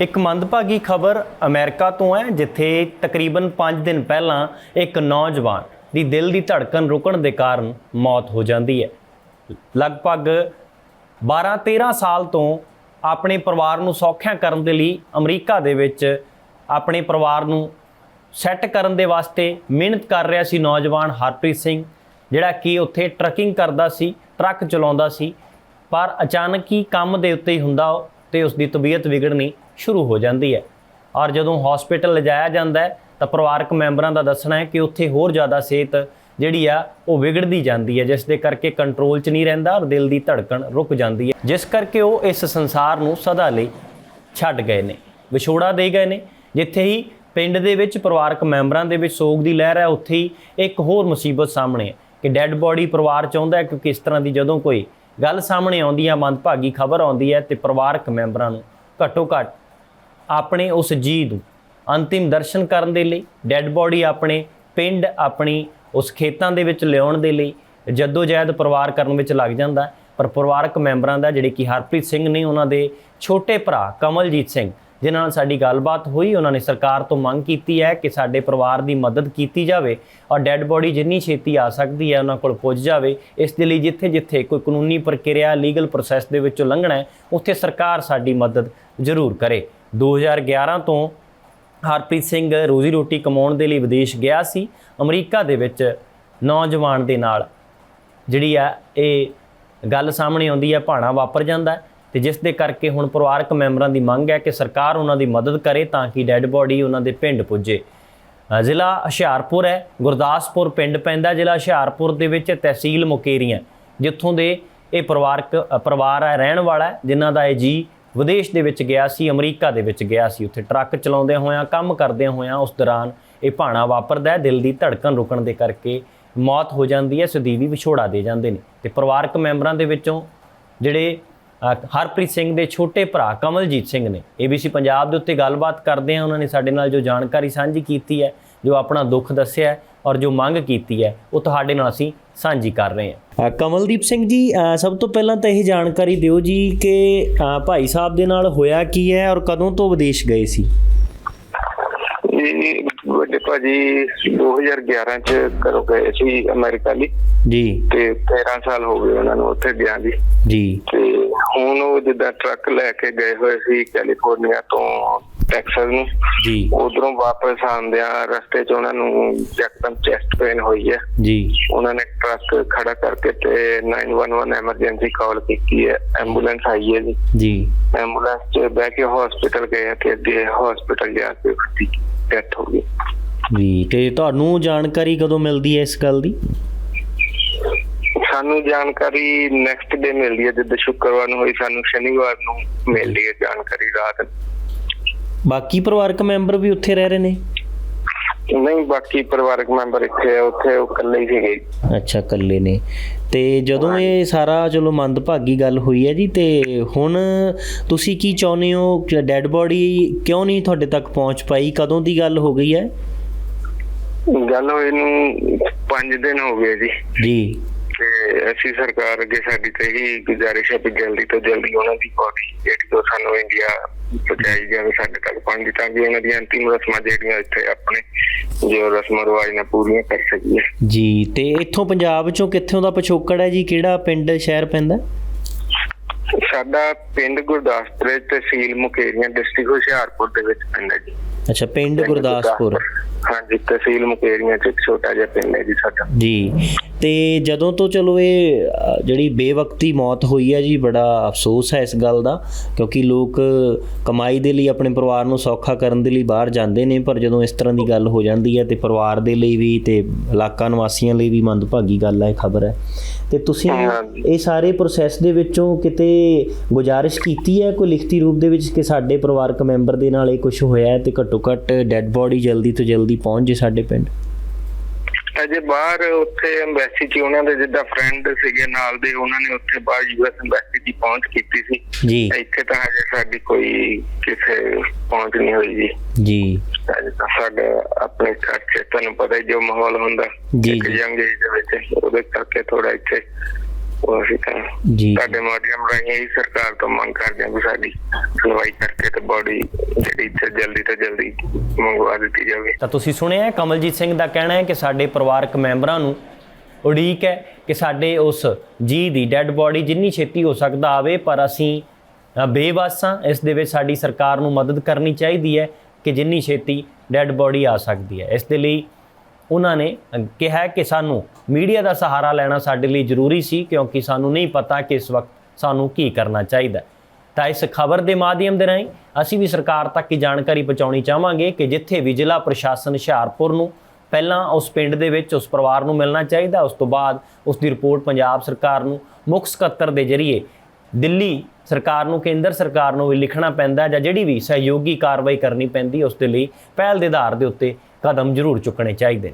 ਇੱਕ ਮੰਦਭਾਗੀ ਖਬਰ ਅਮਰੀਕਾ ਤੋਂ ਹੈ, ਜਿੱਥੇ ਤਕਰੀਬਨ 5 ਦਿਨ ਪਹਿਲਾਂ ਇੱਕ ਨੌਜਵਾਨ ਦੀ ਦਿਲ ਦੀ ਧੜਕਣ ਰੁਕਣ ਦੇ ਕਾਰਨ ਮੌਤ ਹੋ ਜਾਂਦੀ ਹੈ। ਲਗਭਗ 12-13 ਸਾਲ ਤੋਂ ਆਪਣੇ ਪਰਿਵਾਰ ਨੂੰ ਸੌਖਿਆਂ ਕਰਨ ਦੇ ਲਈ ਅਮਰੀਕਾ ਦੇ ਵਿੱਚ ਆਪਣੇ ਪਰਿਵਾਰ ਨੂੰ ਸੈੱਟ ਕਰਨ ਦੇ ਵਾਸਤੇ ਮਿਹਨਤ ਕਰ ਰਿਹਾ ਸੀ ਨੌਜਵਾਨ ਹਰਪ੍ਰੀਤ ਸਿੰਘ, ਜਿਹੜਾ ਕਿ ਉੱਥੇ ਟਰੱਕਿੰਗ ਕਰਦਾ ਸੀ, ਟਰੱਕ ਚਲਾਉਂਦਾ ਸੀ, ਪਰ ਅਚਾਨਕ ਹੀ ਕੰਮ ਦੇ ਉੱਤੇ ਹੀ ਹੁੰਦਾ ਉਹ ਤੇ ਉਸ ਦੀ ਤਬੀਅਤ ਵਿਗੜਨੀ ਸ਼ੁਰੂ ਹੋ ਜਾਂਦੀ ਹੈ। ਔਰ ਜਦੋਂ ਹਸਪੀਟਲ ਲਿਜਾਇਆ ਜਾਂਦਾ ਹੈ, ਤਾਂ ਪਰਿਵਾਰਕ ਮੈਂਬਰਾਂ ਦਾ ਦੱਸਣਾ ਹੈ ਕਿ ਉੱਥੇ ਹੋਰ ਜ਼ਿਆਦਾ ਸਿਹਤ ਜਿਹੜੀ ਆ, ਉਹ ਵਿਗੜਦੀ ਜਾਂਦੀ ਹੈ, ਜਿਸ ਦੇ ਕਰਕੇ ਕੰਟਰੋਲ 'ਚ ਨਹੀਂ ਰਹਿੰਦਾ ਔਰ ਦਿਲ ਦੀ ਧੜਕਣ ਰੁਕ ਜਾਂਦੀ ਹੈ। ਜਿਸ ਕਰਕੇ ਉਹ ਇਸ ਸੰਸਾਰ ਨੂੰ ਸਦਾ ਲਈ ਛੱਡ ਗਏ ਨੇ, ਵਿਛੋੜਾ ਦੇ ਗਏ ਨੇ। ਜਿੱਥੇ ਹੀ ਪਿੰਡ ਦੇ ਵਿੱਚ ਪਰਿਵਾਰਕ ਮੈਂਬਰਾਂ ਦੇ ਵਿੱਚ ਸੋਗ ਦੀ ਲਹਿਰ ਹੈ, ਉੱਥੇ ਹੀ ਇੱਕ ਹੋਰ ਮੁਸੀਬਤ ਸਾਹਮਣੇ ਹੈ ਕਿ ਡੈੱਡ ਬੋਡੀ ਪਰਿਵਾਰ ਚਾਹੁੰਦਾ ਹੈ ਕਿ ਕਿਸ ਤਰ੍ਹਾਂ ਦੀ ਜਦੋਂ ਕੋਈ ਗੱਲ ਸਾਹਮਣੇ ਆਉਂਦੀ ਹੈ ਮੰਦਭਾਗੀ ਖਬਰ ਆਉਂਦੀ ਹੈ, ਤੇ ਪਰਿਵਾਰਕ ਮੈਂਬਰਾਂ ਨੂੰ ਘੱਟੋ ਘੱਟ ਆਪਣੇ ਉਸ ਜੀ ਨੂੰ ਅੰਤਿਮ ਦਰਸ਼ਨ ਕਰਨ ਦੇ ਲਈ ਡੈੱਡ ਬੋਡੀ ਆਪਣੇ, ਪਿੰਡ ਆਪਣੀ ਉਸ ਖੇਤਾਂ ਦੇ ਵਿੱਚ ਲਿਆਉਣ ਦੇ ਲਈ ਜੱਦੋ ਜਹਿਦ ਪਰਿਵਾਰ ਕਰਨ ਵਿੱਚ ਲੱਗ ਜਾਂਦਾ ਪਰ ਪਰਿਵਾਰਕ ਮੈਂਬਰਾਂ ਦਾ ਜਿਹੜੇ ਕਿ ਹਰਪ੍ਰੀਤ ਸਿੰਘ ਨੇ ਉਹਨਾਂ ਦੇ ਛੋਟੇ ਭਰਾ ਕਮਲਜੀਤ ਸਿੰਘ, ਜਿਨ੍ਹਾਂ ਨਾਲ ਸਾਡੀ ਗੱਲਬਾਤ ਹੋਈ, ਉਹਨਾਂ ਨੇ ਸਰਕਾਰ ਤੋਂ ਮੰਗ ਕੀਤੀ ਹੈ ਕਿ ਸਾਡੇ ਪਰਿਵਾਰ ਦੀ ਮਦਦ ਕੀਤੀ ਜਾਵੇ ਔਰ ਡੈੱਡ ਬੋਡੀ ਜਿੰਨੀ ਛੇਤੀ ਆ ਸਕਦੀ ਹੈ, ਉਹਨਾਂ ਕੋਲ ਪੁੱਜ ਜਾਵੇ। ਇਸ ਦੇ ਲਈ ਜਿੱਥੇ ਜਿੱਥੇ ਕੋਈ ਕਾਨੂੰਨੀ ਪ੍ਰਕਿਰਿਆ ਲੀਗਲ ਪ੍ਰੋਸੈਸ ਦੇ ਵਿੱਚੋਂ ਲੰਘਣਾ ਹੈ, ਉੱਥੇ ਸਰਕਾਰ ਸਾਡੀ ਮਦਦ ਜ਼ਰੂਰ ਕਰੇ। 2011 ਤੋਂ ਹਰਪ੍ਰੀਤ ਸਿੰਘ ਰੋਜ਼ੀ ਰੋਟੀ ਕਮਾਉਣ ਦੇ ਲਈ ਵਿਦੇਸ਼ ਗਿਆ ਸੀ, ਅਮਰੀਕਾ ਦੇ ਵਿੱਚ ਨੌਜਵਾਨ ਦੇ ਨਾਲ। ਜਿਹੜੀ ਆ, ਇਹ ਗੱਲ ਸਾਹਮਣੇ ਆਉਂਦੀ ਹੈ ਭਾਣਾ ਵਾਪਰ ਜਾਂਦਾ ਹੈ ਤੇ ਜਿਸ ਦੇ ਕਰਕੇ ਹੁਣ ਪਰਿਵਾਰਕ ਮੈਂਬਰਾਂ ਦੀ ਮੰਗ ਹੈ ਕਿ ਸਰਕਾਰ ਉਹਨਾਂ ਦੀ ਮਦਦ ਕਰੇ ਤਾਂ ਕਿ ਡੈੱਡ ਬੋਡੀ ਉਹਨਾਂ ਦੇ ਪਿੰਡ ਪੁੱਜੇ। ਜ਼ਿਲ੍ਹਾ ਹੁਸ਼ਿਆਰਪੁਰ ਹੈ, ਗੁਰਦਾਸਪੁਰ ਪਿੰਡ ਪੈਂਦਾ ਜ਼ਿਲ੍ਹਾ ਹੁਸ਼ਿਆਰਪੁਰ ਦੇ ਵਿੱਚ ਤਹਿਸੀਲ ਮੁਕੇਰੀਆਂ, ਜਿੱਥੋਂ ਦੇ ਇਹ ਪਰਿਵਾਰਕ ਪਰਿਵਾਰ ਹੈ, ਰਹਿਣ ਵਾਲਾ ਜਿਨ੍ਹਾਂ ਦਾ ਇਹ ਜੀ ਵਿਦੇਸ਼ ਦੇ ਵਿੱਚ ਗਿਆ ਸੀ, ਅਮਰੀਕਾ ਦੇ ਵਿੱਚ ਗਿਆ ਸੀ। ਉੱਥੇ ਟਰੱਕ ਚਲਾਉਂਦੇ ਹੋਇਆਂ, ਕੰਮ ਕਰਦੇ ਹੋਇਆਂ ਉਸ ਦੌਰਾਨ ਇਹ ਭਾਣਾ ਵਾਪਰਦਾ ਹੈ। ਦਿਲ ਦੀ ਧੜਕਣ ਰੁਕਣ ਦੇ ਕਰਕੇ ਮੌਤ ਹੋ ਜਾਂਦੀ ਹੈ। ਸਦੀਵੀ ਵਿਛੋੜਾ ਦੇ ਜਾਂਦੇ ਨੇ। ਤੇ ਪਰਿਵਾਰਕ ਮੈਂਬਰਾਂ ਦੇ ਵਿੱਚੋਂ ਜਿਹੜੇ ਹਰਪ੍ਰੀਤ ਸਿੰਘ ਦੇ ਛੋਟੇ ਭਰਾ ਕਮਲਜੀਤ ਸਿੰਘ ਨੇ ABC ਪੰਜਾਬ ਦੇ ਉੱਤੇ ਗੱਲਬਾਤ ਕਰਦੇ ਆ। ਉਹਨਾਂ ਨੇ ਸਾਡੇ ਨਾਲ ਜੋ ਜਾਣਕਾਰੀ ਸਾਂਝੀ ਕੀਤੀ ਹੈ, ਜੋ ਆਪਣਾ ਦੁੱਖ ਦੱਸਿਆ ਔਰ ਜੋ ਮੰਗ ਕੀਤੀ ਹੈ ਉਹ ਤੁਹਾਡੇ ਨਾਲ ਅਸੀਂ ਸਾਂਝੀ ਕਰ ਰਹੇ ਹਾਂ। ਕਮਲਦੀਪ ਸਿੰਘ ਜੀ ਸਭ ਤੋਂ ਪਹਿਲਾਂ ਤਾਂ ਇਹ ਜਾਣਕਾਰੀ ਦਿਓ ਜੀ ਕਿ ਭਾਈ ਸਾਹਿਬ ਦੇ ਨਾਲ ਹੋਇਆ ਕੀ ਹੈ ਔਰ ਕਦੋਂ ਤੋਂ ਵਿਦੇਸ਼ ਗਏ ਸੀ? ਜੀ ਵੱਡੇ ਭਾਜੀ 2011 ਚ ਘਰੋਂ ਗਏ ਸੀ ਅਮਰੀਕਾ ਲਈ। ਜੀ। ਤੇ 13 ਸਾਲ ਹੋ ਗਏ ਉਹਨਾਂ ਨੂੰ ਉੱਥੇ ਗਿਆ ਜੀ ਜੀ। ਤੇ ਹੁਣ ਉਹ ਜਿੱਦਾਂ ਟਰੱਕ ਲੈ ਕੇ ਗਏ ਹੋਏ ਸੀ ਕੈਲੀਫੋਰਨੀਆ ਤੋਂ ਟੈਕਸਸ ਨੂੰ ਜੀ। ਉਧਰੋਂ ਵਾਪਸ ਆਉਂਦਿਆਂ ਰਸਤੇ 'ਚ ਉਹਨਾਂ ਨੂੰ ਯਕਦਮ ਚੈਸਟ ਪੇਨ ਹੋਈ ਹੈ। ਜੀ। ਉਹਨਾਂ ਨੇ ਟਰੱਕ ਖੜਾ ਕਰਕੇ ਤੇ 911 ਐਮਰਜੈਂਸੀ ਕਾਲ ਕੀਤੀ ਹੈ। ਐਂਬੂਲੈਂਸ ਆਈ ਹੈ ਜੀ। ਐਂਬੂਲੈਂਸ 'ਚ ਬਹਿ ਕੇ ਹਸਪੀਟਲ ਗਏ ਤੇ ਅੱਗੇ ਹਸਪੀਟਲ ਜਾ ਕੇ ਡੈਥ ਹੋ ਗਈ। ਜੀ ਤੇ ਤੁਹਾਨੂੰ ਜਾਣਕਾਰੀ ਕਦੋਂ ਮਿਲਦੀ ਹੈ ਇਸ ਗੱਲ ਦੀ? ਸਾਨੂੰ ਜਾਣਕਾਰੀ ਨੈਕਸਟ ਡੇ ਮਿਲਦੀ ਹੈ ਜਿੱਦ ਸ਼ੁੱਕਰਵਾਰ ਨੂੰ ਹੋਈ ਸਾਨੂੰ ਸ਼ਨੀਵਾਰ ਨੂੰ ਮਿਲਦੀ ਹੈ ਜਾਣਕਾਰੀ ਰਾਤ ਬਾਕੀ ਪਰਿਵਾਰਕ ਮੈਂਬਰ ਵੀ ਉੱਥੇ ਰਹਿ ਰਹੇ ਨੇ? ਨਹੀਂ ਬਾਕੀ ਪਰਿਵਾਰਕ ਮੈਂਬਰ ਇੱਥੇ ਆ, ਉੱਥੇ ਉਹ ਇਕੱਲੇ ਹੀ ਸੀਗੇ। ਅੱਛਾ ਇਕੱਲੇ ਨੇ। ਤੇ ਜਦੋਂ ਇਹ ਸਾਰਾ ਚਲੋ ਮੰਦਭਾਗੀ ਗੱਲ ਹੋਈ ਹੈ ਜੀ ਤੇ ਹੁਣ ਤੁਸੀਂ ਕੀ ਚਾਹੁੰਦੇ ਹੋ? ਕਿ ਡੈੱਡ ਬੋਡੀ ਕਿਉਂ ਨਹੀਂ ਤੁਹਾਡੇ ਤੱਕ ਪਹੁੰਚ ਪਾਈ? ਕਦੋਂ ਦੀ ਗੱਲ ਹੋ ਗਈ ਹੈ? ਗੱਲ ਹੋਈ ਨੂੰ 5 ਦਿਨ ਹੋ ਗਏ ਜੀ। ਜੀ। ਅਸੀਂ ਸਰਕਾਰ ਅੱਗੇ ਸਾਡੀ ਤੇ ਹੀ ਗੁਜ਼ਾਰਿਸ਼ ਹੈ ਕਿ ਜਲਦੀ ਤੋਂ ਜਲਦੀ ਉਹਨਾਂ ਦੀ ਬੋਡੀ ਜਿਹੜੀ ਉਹ ਸਾਨੂੰ ਇੰਡੀਆ ਪਹੁੰਚਾਈ ਜਾਵੇ ਸਾਡੇ ਤੱਕ ਪਹੁੰਚੀ ਤਾਂ ਕਿ ਉਹਨਾਂ ਦੀਆਂ ਅੰਤਿਮ ਰਸਮਾਂ ਜਿਹੜੀਆਂ ਇੱਥੇ ਆਪਣੇ ਜੋ ਰਸਮਾਂ ਰਿਵਾਜ ਨੇ ਪੂਰੀਆਂ ਕਰ ਸਕੀਏ। ਜੀ ਤੇ ਇੱਥੋਂ ਪੰਜਾਬ ਚੋਂ ਕਿੱਥੋਂ ਦਾ ਪਿਛੋਕੜ ਹੈ ਜੀ? ਕਿਹੜਾ ਪਿੰਡ ਸ਼ਹਿਰ ਪੈਂਦਾ? ਸਾਡਾ ਪਿੰਡ ਗੁਰਦਾਸਪੁਰ ਤਹਿਸੀਲ ਮੁਕੇਰੀਆਂ ਡਿਸਟ੍ਰਿਕਟ ਹੁਸ਼ਿਆਰਪੁਰ ਦੇ ਵਿੱਚ ਪੈਂਦਾ ਜੀ। ਅੱਛਾ ਪਿੰਡ ਗੁਰਦਾਸਪੁਰ। ਹਾਂਜੀ ਤਹਿਸੀਲ ਮੁਕੇਰੀਆਂ ਚ ਇੱਕ ਛੋਟਾ ਜਿਹਾ ਪਿੰਡ ਹੈ ਜੀ ਸਾਡਾ। ਜੀ ਤੇ ਜਦੋਂ ਤੋਂ ਚਲੋ ਇਹ ਜਿਹੜੀ ਬੇਵਕਤੀ ਮੌਤ ਹੋਈ ਹੈ ਜੀ ਬੜਾ ਅਫਸੋਸ ਹੈ ਇਸ ਗੱਲ ਦਾ ਕਿਉਂਕਿ ਲੋਕ ਕਮਾਈ ਦੇ ਲਈ ਆਪਣੇ ਪਰਿਵਾਰ ਨੂੰ ਸੌਖਾ ਕਰਨ ਦੇ ਲਈ ਬਾਹਰ ਜਾਂਦੇ ਨੇ ਪਰ ਜਦੋਂ ਇਸ ਤਰ੍ਹਾਂ ਦੀ ਗੱਲ ਹੋ ਜਾਂਦੀ ਹੈ ਤੇ ਪਰਿਵਾਰ ਦੇ ਲਈ ਵੀ ਤੇ ਇਲਾਕਾ ਨਿਵਾਸੀਆਂ ਲਈ ਵੀ ਮੰਦਭਾਗੀ ਗੱਲ ਹੈ ਖਬਰ ਹੈ। ਤੇ ਤੁਸੀਂ। ਇਹ ਸਾਰੇ ਪ੍ਰੋਸੈਸ ਦੇ ਵਿੱਚੋਂ ਕਿਤੇ ਗੁਜ਼ਾਰਿਸ਼ ਕੀਤੀ ਹੈ ਕੋਈ ਲਿਖਤੀ ਰੂਪ ਦੇ ਵਿੱਚ ਕਿ ਸਾਡੇ ਪਰਿਵਾਰਕ ਮੈਂਬਰ ਦੇ ਨਾਲ ਇਹ ਕੁਝ ਹੋਇਆ ਹੈ ਤੇ ਘੱਟੋ ਘੱਟ ਡੈੱਡ ਬੋਡੀ ਜਲਦੀ ਤੋਂ ਜਲਦੀ ਪਹੁੰਚ ਜੇ ਸਾਡੇ ਪਿੰਡ। ਅਜੇ ਬਾਹਰ ਉੱਥੇ ਐਮਬੈਸੀ 'ਚ ਉਹਨਾਂ ਦੇ ਜਿੱਦਾਂ ਫਰੈਂਡ ਸੀਗੇ ਨਾਲ ਦੇ ਉਹਨਾਂ ਨੇ ਉੱਥੇ ਬਾਹਰ ਯੂਐਸ ਐਮਬੈਸੀ 'ਚ ਪਹੁੰਚ ਕੀਤੀ ਸੀ। ਜੀ। ਇੱਥੇ ਤਾਂ ਹਜੇ ਸਾਡੀ ਕੋਈ ਕਿਸੇ ਪਹੁੰਚ ਨਹੀਂ ਹੋਈ ਜੀ। ਜੀ। ਸਾਡੇ ਆਪਣੇ ਘਰ 'ਚ ਤੁਹਾਨੂੰ ਪਤਾ ਹੀ ਜੋ ਮਾਹੌਲ ਹੁੰਦਾ। ਜੀ, ਇੱਕ ਜੀ। ਯੰਗ ਏਜ ਦੇ ਵਿੱਚ ਉਹਦੇ ਕਰਕੇ ਥੋੜਾ ਇੱਥੇ ਜੀ ਤੁਹਾਡੇ ਮਾਧਿਅਮ ਰਾਹੀਂ ਹੀ ਸਰਕਾਰ ਤੋਂ ਮੰਗ ਕਰਦੇ ਹਾਂ ਵੀ ਸਾਡੀ ਸੁਣਵਾਈ ਕਰਕੇ ਤੇ ਬੋਡੀ ਜਿਹੜੀ ਇੱਥੇ ਜਲਦੀ ਤੋਂ ਜਲਦੀ ਮੰਗਵਾ ਦਿੱਤੀ ਜਾਵੇ। ਤਾਂ ਤੁਸੀਂ ਸੁਣਿਆ ਕਮਲਜੀਤ ਸਿੰਘ ਦਾ ਕਹਿਣਾ ਹੈ ਕਿ ਸਾਡੇ ਪਰਿਵਾਰਕ ਮੈਂਬਰਾਂ ਨੂੰ ਉਡੀਕ ਹੈ ਕਿ ਸਾਡੇ ਉਸ ਜੀ ਦੀ ਡੈੱਡ ਬੋਡੀ ਜਿੰਨੀ ਛੇਤੀ ਹੋ ਸਕਦਾ ਆਵੇ ਪਰ ਅਸੀਂ ਬੇਵੱਸ ਇਸ ਦੇ ਵਿੱਚ ਸਾਡੀ ਸਰਕਾਰ ਨੂੰ ਮਦਦ ਕਰਨੀ ਚਾਹੀਦੀ ਹੈ ਕਿ ਜਿੰਨੀ ਛੇਤੀ ਡੈੱਡ ਬੋਡੀ ਆ ਸਕਦੀ ਹੈ। ਇਸ ਦੇ ਲਈ ਉਹਨਾਂ ਨੇ ਕਿਹਾ ਕਿ ਸਾਨੂੰ ਮੀਡੀਆ ਦਾ ਸਹਾਰਾ ਲੈਣਾ ਸਾਡੇ ਲਈ ਜ਼ਰੂਰੀ ਸੀ ਕਿਉਂਕਿ ਸਾਨੂੰ ਨਹੀਂ ਪਤਾ ਕਿ ਇਸ ਵਕਤ ਸਾਨੂੰ ਕੀ ਕਰਨਾ ਚਾਹੀਦਾ। ਤਾਂ ਇਸ ਖਬਰ ਦੇ ਮਾਧਿਅਮ ਦੇ ਰਾਹੀਂ ਅਸੀਂ ਵੀ ਸਰਕਾਰ ਤੱਕ ਇਹ ਜਾਣਕਾਰੀ ਪਹੁੰਚਾਉਣੀ ਚਾਹਾਂਗੇ ਕਿ ਜਿੱਥੇ ਵੀ ਜ਼ਿਲ੍ਹਾ ਪ੍ਰਸ਼ਾਸਨ ਹੁਸ਼ਿਆਰਪੁਰ ਨੂੰ ਪਹਿਲਾਂ ਉਸ ਪਿੰਡ ਦੇ ਵਿੱਚ ਉਸ ਪਰਿਵਾਰ ਨੂੰ ਮਿਲਣਾ ਚਾਹੀਦਾ, ਉਸ ਤੋਂ ਬਾਅਦ ਉਸ ਦੀ ਰਿਪੋਰਟ ਪੰਜਾਬ ਸਰਕਾਰ ਨੂੰ ਮੁੱਖ ਸਕੱਤਰ ਦੇ ਜ਼ਰੀਏ ਦਿੱਲੀ ਸਰਕਾਰ ਨੂੰ, ਕੇਂਦਰ ਸਰਕਾਰ ਨੂੰ ਵੀ ਲਿਖਣਾ ਪੈਂਦਾ ਜਾਂ ਜਿਹੜੀ ਵੀ ਸਹਿਯੋਗੀ ਕਾਰਵਾਈ ਕਰਨੀ ਪੈਂਦੀ ਉਸ ਦੇ ਲਈ ਪਹਿਲ ਦੇ ਆਧਾਰ ਦੇ ਉੱਤੇ ਕਦਮ ਜ਼ਰੂਰ ਚੁੱਕਣੇ ਚਾਹੀਦੇ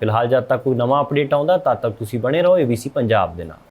ਫਿਲਹਾਲ ਜਦ ਤੱਕ ਕੋਈ ਨਵਾਂ ਅਪਡੇਟ ਆਉਂਦਾ, ਤਦ ਤੱਕ ਤੁਸੀਂ ਬਣੇ ਰਹੋ ਏਬੀਸੀ ਪੰਜਾਬ ਦੇ ਨਾਲ।